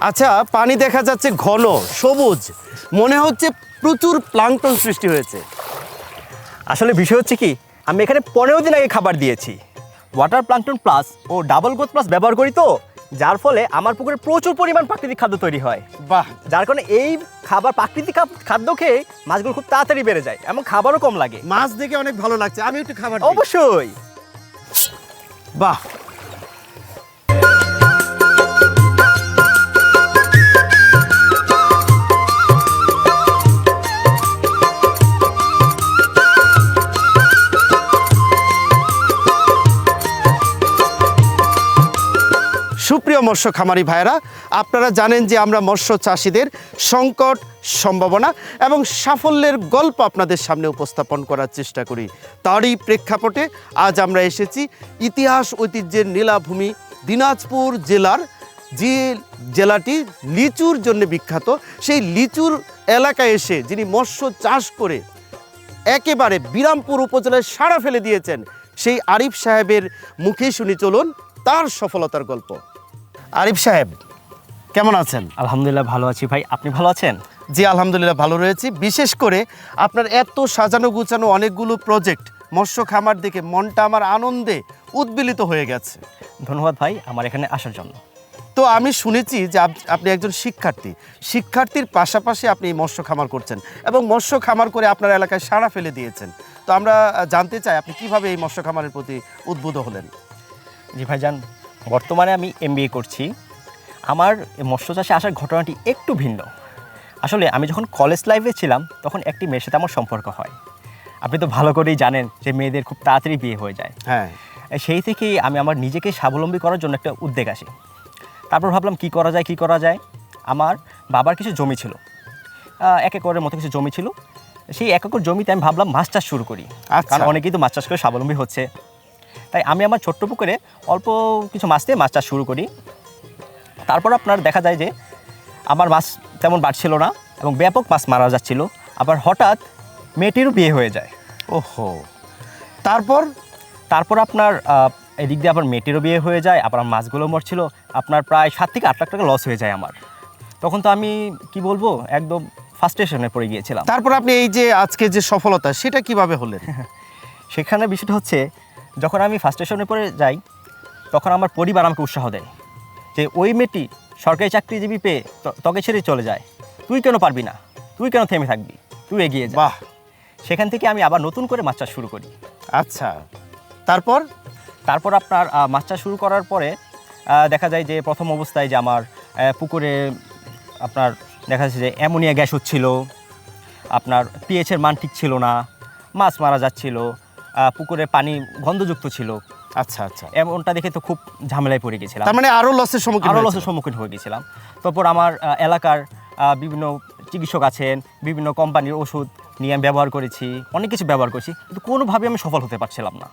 আচ্ছা পানি দেখা যাচ্ছে ঘন সবুজ। মনে হচ্ছে প্রচুর প্লাঙ্কটন সৃষ্টি হয়েছে। আসলে বিষয় হচ্ছে কি আমি এখানে পনেরো দিন আগে খাবার দিয়েছি। ওয়াটার প্লাঙ্কটন প্লাস ও ডাবল গ্রোথ প্লাস ব্যবহার করি তো যার ফলে আমার পুকুরে প্রচুর পরিমাণ প্রাকৃতিক খাদ্য তৈরি হয়। বাহ! যার কারণে এই খাবার প্রাকৃতিক খাদ্য খেয়ে মাছগুলো খুব তাড়াতাড়ি বেড়ে যায় এবং খাবারও কম লাগে। মাছ দেখে অনেক ভালো লাগছে আমি একটু খাবার অবশ্যই। বাহ! সুপ্রিয় মৎস্য খামারি ভাইরা আপনারা জানেন যে আমরা মৎস্য চাষিদের সংকট সম্ভাবনা এবং সাফল্যের গল্প আপনাদের সামনে উপস্থাপন করার চেষ্টা করি। তারই প্রেক্ষাপটে আজ আমরা এসেছি ইতিহাস ঐতিহ্যের নীলাভূমি দিনাজপুর জেলার, যে জেলাটি লিচুর জন্য বিখ্যাত। সেই লিচুর এলাকায় এসে যিনি মৎস্য চাষ করে একেবারে বিরামপুর উপজেলায় সাড়া ফেলে দিয়েছেন, সেই আরিফ সাহেবের মুখেই শুনি চলুন তার সফলতার গল্প। আরিফ সাহেব কেমন আছেন? আলহামদুলিল্লাহ ভালো আছি। ভাই আপনি ভালো আছেন? জি আলহামদুলিল্লাহ ভালো রয়েছি। বিশেষ করে আপনার এত সাজানো গুছানো অনেকগুলো প্রজেক্ট মৎস্য খামার দেখে মনটা আমার আনন্দে উদ্বেলিত হয়ে গেছে। ধন্যবাদ ভাই আমার এখানে আসার জন্য। তো আমি শুনেছি যে আপ- আপনি একজন শিক্ষার্থী। শিক্ষার্থীর পাশাপাশি আপনি মৎস্য খামার করছেন এবং মৎস্য খামার করে আপনার এলাকায় সাড়া ফেলে দিয়েছেন। তো আমরা জানতে চাই আপনি কীভাবে এই মৎস্য খামারের প্রতি উদ্বুদ্ধ হলেন? জি ভাইজান বর্তমানে আমি এমবিএ করছি। আমার মৎস্য চাষে আসার ঘটনাটি একটু ভিন্ন। আসলে আমি যখন কলেজ লাইফে ছিলাম তখন একটি মেয়ের সাথে আমার সম্পর্ক হয়। আপনি তো ভালো করেই জানেন যে মেয়েদের খুব তাড়াতাড়ি বিয়ে হয়ে যায়। হ্যাঁ। সেই থেকেই আমি আমার নিজেকে স্বাবলম্বী করার জন্য একটা উদ্যোগ আসি। তারপর ভাবলাম কি করা যায় কি করা যায়? আমার বাবার কিছু জমি ছিল। এক একরের মতো কিছু জমি ছিল। সেই এক একর জমিতে আমি ভাবলাম মাছ চাষ শুরু করি। আচ্ছা। কারণ অনেকেই তো মাছ চাষ করে স্বাবলম্বী হচ্ছে। তাই আমি আমার ছোট্ট পুকুরে অল্প কিছু মাছ দিয়ে মাছ চাষ শুরু করি। তারপর আপনার দেখা যায় যে আমার মাছ তেমন বাড়ছিল না এবং ব্যাপক মাছ মারা যাচ্ছিল। আবার হঠাৎ মেয়েটিরও বিয়ে হয়ে যায়। ওহো। তারপর? তারপর আপনার এদিক দিয়ে আবার মেয়েটিরও বিয়ে হয়ে যায় আবার আমার মাছগুলো মরছিল। আপনার প্রায় সাত থেকে আট লাখ টাকা লস হয়ে যায় আমার। তখন তো আমি কি বলব একদম ফার্স্টেশনে পড়ে গিয়েছিলাম। তারপর আপনি এই যে আজকে যে সফলতা সেটা কীভাবে হলেন? সেখানে বিষয়টা হচ্ছে যখন আমি ফার্স্ট স্টেশনে পড়ে যাই তখন আমার পরিবার আমাকে উৎসাহ দেয় যে ওই মেয়েটি সরকারি চাকরিজীবী পেয়ে তোকে ছেড়ে চলে যায়। তুই কেন পারবি না? তুই কেন থেমে থাকবি? তুই এগিয়ে যা। বাহ! সেখান থেকে আমি আবার নতুন করে মাছ চাষ শুরু করি। আচ্ছা। তারপর? তারপর আপনার মাছ চাষ শুরু করার পরে দেখা যায় যে প্রথম অবস্থায় যে আমার পুকুরে আপনার দেখা যাচ্ছে যে অ্যামোনিয়া গ্যাস হচ্ছিল আপনার পিএইচের মান ঠিক ছিল না মাছ মারা যাচ্ছিল আহ, পুকুরে পানি গন্ধযুক্ত ছিল। আচ্ছা আচ্ছা। এমনটা দেখে তো খুব ঝামেলায় পড়ে গেছিলাম। তার মানে আরও লসের সম্মুখীন আরও লসের সম্মুখীন হয়ে গেছিলাম। তারপর আমার এলাকার বিভিন্ন চিকিৎসক আছেন বিভিন্ন কোম্পানির ওষুধ নিয়ে আমি ব্যবহার করেছি অনেক কিছু ব্যবহার করেছি কিন্তু কোনোভাবে আমি সফল হতে পারছিলাম না।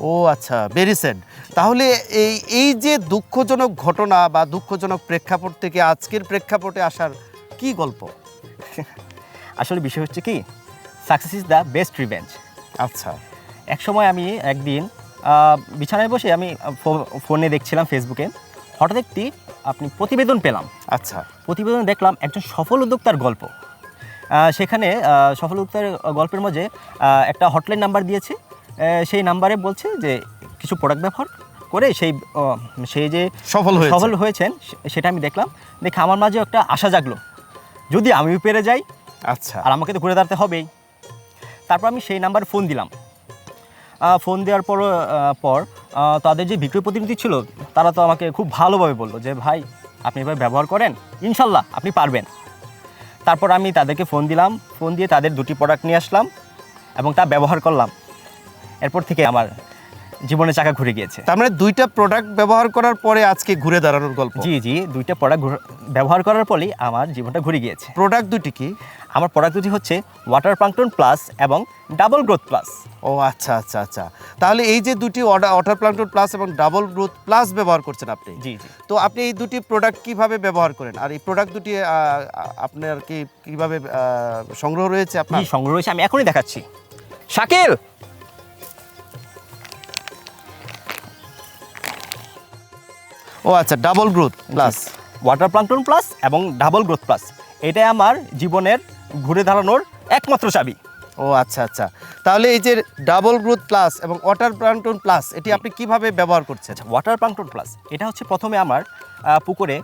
ও আচ্ছা ভেরি স্যাড তাহলে এই এই যে দুঃখজনক ঘটনা বা দুঃখজনক প্রেক্ষাপট থেকে আজকের প্রেক্ষাপটে আসার কি গল্প? আসলে বিষয় হচ্ছে কি success is the best revenge আচ্ছা। এক সময় আমি একদিন বিছানায় বসে আমি ফোনে দেখছিলাম ফেসবুকে হঠাৎ একটি আপনি প্রতিবেদন পেলাম। আচ্ছা। প্রতিবেদন দেখলাম একজন সফল উদ্যোক্তার গল্প। সেখানে সফল উদ্যোক্তার গল্পের মধ্যে আহ, একটা হটলাইন নাম্বার দিয়েছে সেই নাম্বারে বলছে যে কিছু প্রোডাক্ট ব্যবহার করে সেই সেই যে সফল। সফল হয়েছেন সেটা আমি দেখলাম। দেখে আমার মাঝে একটা আশা জাগলো। যদি আমিও পেরে যাই আচ্ছা। আর আমাকে তো ঘুরে দাঁড়াতে হবেই। তারপর আমি সেই নাম্বারে ফোন দিলাম। ফোন দেওয়ার পর পর তাদের যে বিক্রয় প্রতিনিধি ছিল, তারা তো আমাকে খুব ভালোভাবে বলল যে, ভাই, আপনি এভাবে ব্যবহার করেন? ইনশাল্লাহ, আপনি পারবেন। তারপর আমি তাদেরকে ফোন দিলাম ফোন দিয়ে তাদের দুটি প্রোডাক্ট নিয়ে আসলাম এবং তা ব্যবহার করলাম। এরপর থেকে আমার জীবনের চাকা ঘুরে গিয়েছে। তার মানে দুইটা প্রোডাক্ট ব্যবহার করার পরে আজকে ঘুরে দাঁড়ানোর গল্প। জি জি দুইটা প্রোডাক্ট ব্যবহার করার পরেই আমার জীবনটা ঘুরে গিয়েছে। প্রোডাক্ট দুটি কি? আমার প্রোডাক্ট দুটি হচ্ছে ওয়াটার প্লাঙ্কটন প্লাস এবং ডাবল গ্রোথ প্লাস ও আচ্ছা আচ্ছা আচ্ছা। তাহলে এই যে দুটি ওয়াটার প্লান্টন প্লাস এবং ডাবল গ্রোথ প্লাস ব্যবহার করছেন আপনি জি জি। তো আপনি এই দুটি প্রোডাক্ট কীভাবে ব্যবহার করেন? আর এই প্রোডাক্ট দুটি আপনার কি কীভাবে সংগ্রহ রয়েছে আপনার? সংগ্রহ রয়েছে আমি এখনই দেখাচ্ছি। শাকিল! ও আচ্ছা double growth plus water plankton plus এবং ডাবল গ্রোথ প্লাস এটাই আমার জীবনের ঘুরে দাঁড়ানোর একমাত্র চাবি। ও আচ্ছা আচ্ছা। তাহলে এই যে ডাবল গ্রোথ প্লাস এবং ওয়াটার প্লান্টন প্লাস এটি আপনি কীভাবে ব্যবহার করছেন? ওয়াটার প্লাঙ্কটন প্লাস এটা হচ্ছে প্রথমে আমার পুকুরে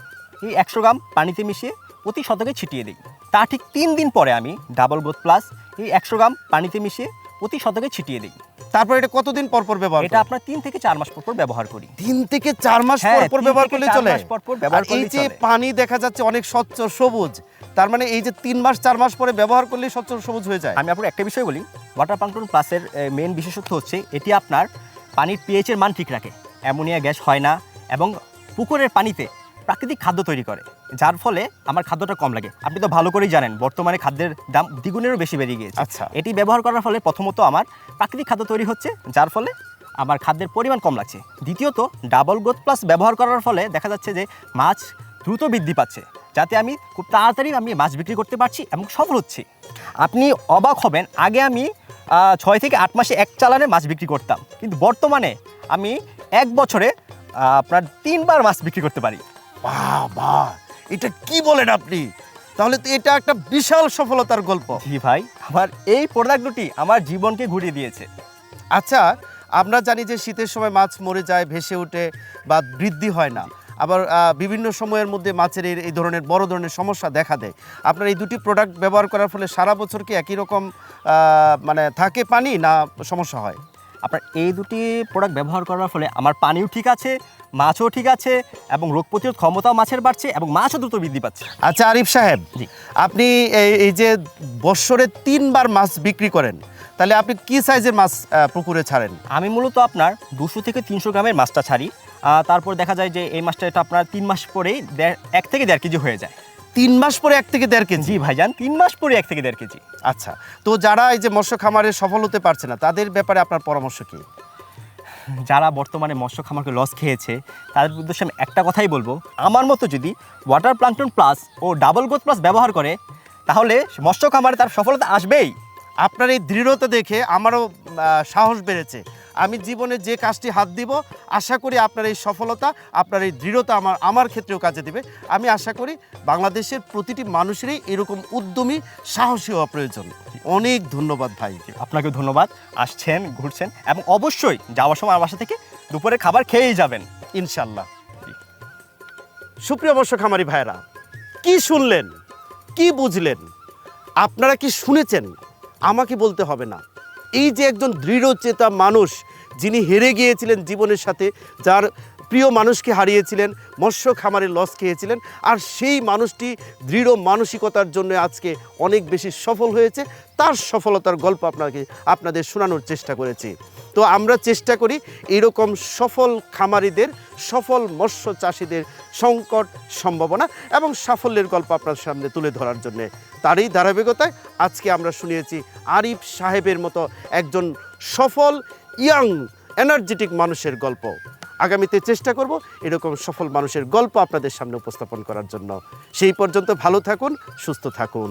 এই একশো গ্রাম পানিতে মিশিয়ে প্রতি শতকে ছিটিয়ে দিই। তা ঠিক তিন দিন পরে আমি ডাবল গ্রোথ প্লাস এই একশো গ্রাম পানিতে মিশিয়ে প্রতি শতকে ছিটিয়ে দিই। তারপর এটা কতদিন পর পর ব্যবহার এটা আপনার তিন থেকে চার মাস পর পর ব্যবহার করি। তিন থেকে চার মাস হ্যাঁ, পর পর ব্যবহার করলে চলে। পর পর ব্যবহার আর এই যে পানি দেখা যাচ্ছে অনেক স্বচ্ছ সবুজ তার মানে এই যে তিন মাস চার মাস পরে ব্যবহার করলে স্বচ্ছ সবুজ হয়ে যায়। আমি আপনার একটা বিষয় বলি ওয়াটার প্লাঙ্কটন প্লাসের মেন বিশেষত্ব হচ্ছে এটি আপনার পানির পিএইচের মান ঠিক রাখে। অ্যামোনিয়া গ্যাস হয় না এবং পুকুরের পানিতে প্রাকৃতিক খাদ্য তৈরি করে। যার ফলে আমার খাদ্যটা কম লাগে। আপনি তো ভালো করেই জানেন বর্তমানে খাদ্যের দাম দ্বিগুণেরও বেশি বেরিয়ে গিয়েছে। আচ্ছা। এটি ব্যবহার করার ফলে প্রথমত আমার প্রাকৃতিক খাদ্য তৈরি হচ্ছে যার ফলে আমার খাদ্যের পরিমাণ কম লাগছে। দ্বিতীয়ত ডাবল গ্রোথ প্লাস ব্যবহার করার ফলে দেখা যাচ্ছে যে মাছ দ্রুত বৃদ্ধি পাচ্ছে যাতে আমি খুব তাড়াতাড়ি আমি মাছ বিক্রি করতে পারছি এবং সফল হচ্ছি। আপনি অবাক হবেন আগে আমি ছয় থেকে আট মাসে এক চালানে মাছ বিক্রি করতাম কিন্তু বর্তমানে আমি এক বছরে আপনার তিনবার মাছ বিক্রি করতে পারি। বাহ বাহ। এটা কি বলেন আপনি? তাহলে তো এটা একটা বিশাল সফলতার গল্প। জি ভাই আমার এই প্রোডাক্ট দুটি আমার জীবনকে ঘুরিয়ে দিয়েছে। আচ্ছা আমরা জানি যে শীতের সময় মাছ মরে যায় ভেসে ওঠে বা বৃদ্ধি হয় না। আবার বিভিন্ন সময়ের মধ্যে মাছের এই এই ধরনের বড় ধরনের সমস্যা দেখা দেয়। আপনার এই দুটি প্রোডাক্ট ব্যবহার করার ফলে সারা বছর কি একই রকম মানে থাকে পানি না সমস্যা হয়? আপনার এই দুটি প্রোডাক্ট ব্যবহার করার ফলে আমার পানিও ঠিক আছে মাছও ঠিক আছে এবং রোগ প্রতিরোধ ক্ষমতাও মাছের বাড়ছে এবং মাছও দ্রুত বৃদ্ধি পাচ্ছে। আচ্ছা আরিফ সাহেব। আপনি এই এই যে বৎসরে তিনবার মাছ বিক্রি করেন তাহলে আপনি কি সাইজের মাছ পুকুরে ছাড়েন? আমি মূলত আপনার দুশো থেকে তিনশো গ্রামের মাছটা ছাড়ি। তারপর দেখা যায় যে এই মাছটা এটা আপনার তিন মাস পরেই দেড় এক থেকে দেড় কেজি হয়ে যায়। তিন মাস পরে এক থেকে দেড় কেজি। জি ভাইজান তিন মাস পরে এক থেকে দেড় কেজি। আচ্ছা তো যারা এই যে মৎস্য খামারে সফল হতে পারছে না তাদের ব্যাপারে আপনার পরামর্শ কি? যারা বর্তমানে মৎস্য খামারকে লস খেয়েছে তাদের উদ্দেশ্যে আমি একটা কথাই বলব। আমার মতো যদি ওয়াটার প্লান্টন প্লাস ও ডাবল গ্রোথ প্লাস ব্যবহার করে তাহলে মৎস্য খামারে তার সফলতা আসবেই। আপনার এই দৃঢ়তা দেখে আমারও সাহস বেড়েছে। আমি জীবনে যে কাজটি হাত দিব আশা করি আপনার এই সফলতা আপনার এই দৃঢ়তা আমার আমার ক্ষেত্রেও কাজে দেবে। আমি আশা করি বাংলাদেশের প্রতিটি মানুষেরই এরকম উদ্যমী সাহসী হওয়া প্রয়োজন। অনেক ধন্যবাদ ভাই। আপনাকে ধন্যবাদ। আসছেন ঘুরছেন এবং অবশ্যই যাওয়ার সময় আমার বাসা থেকে দুপুরে খাবার খেয়েই যাবেন ইনশাল্লাহ। সুপ্রিয় মৎস্য খামারি ভাইরা কি শুনলেন? কি বুঝলেন? আপনারা কি শুনেছেন? আমাকে বলতে হবে না। এই যে একজন দৃঢ়চেতা মানুষ যিনি হেরে গিয়েছিলেন জীবনের সাথে যার প্রিয় মানুষকে হারিয়েছিলেন, মৎস্য খামারে লস খেয়েছিলেন, আর সেই মানুষটি দৃঢ় মানসিকতার জন্য আজকে অনেক বেশি সফল হয়েছে। তার সফলতার গল্প আপনাকে, আপনাদের শোনানোর চেষ্টা করেছি। তো আমরা চেষ্টা করি এরকম সফল খামারিদের, সফল মৎস্য চাষিদের সংকট সম্ভাবনা এবং সাফল্যের গল্প আপনার সামনে তুলে ধরার জন্যে। তারই ধারাবাহিকতায় আজকে আমরা শুনিয়েছি আরিফ সাহেবের মতো একজন সফল ইয়াং এনার্জেটিক মানুষের গল্প। আগামীতে চেষ্টা করব এরকম সফল মানুষের গল্প আপনাদের সামনে উপস্থাপন করার জন্য। সেই পর্যন্ত ভালো থাকুন, সুস্থ থাকুন।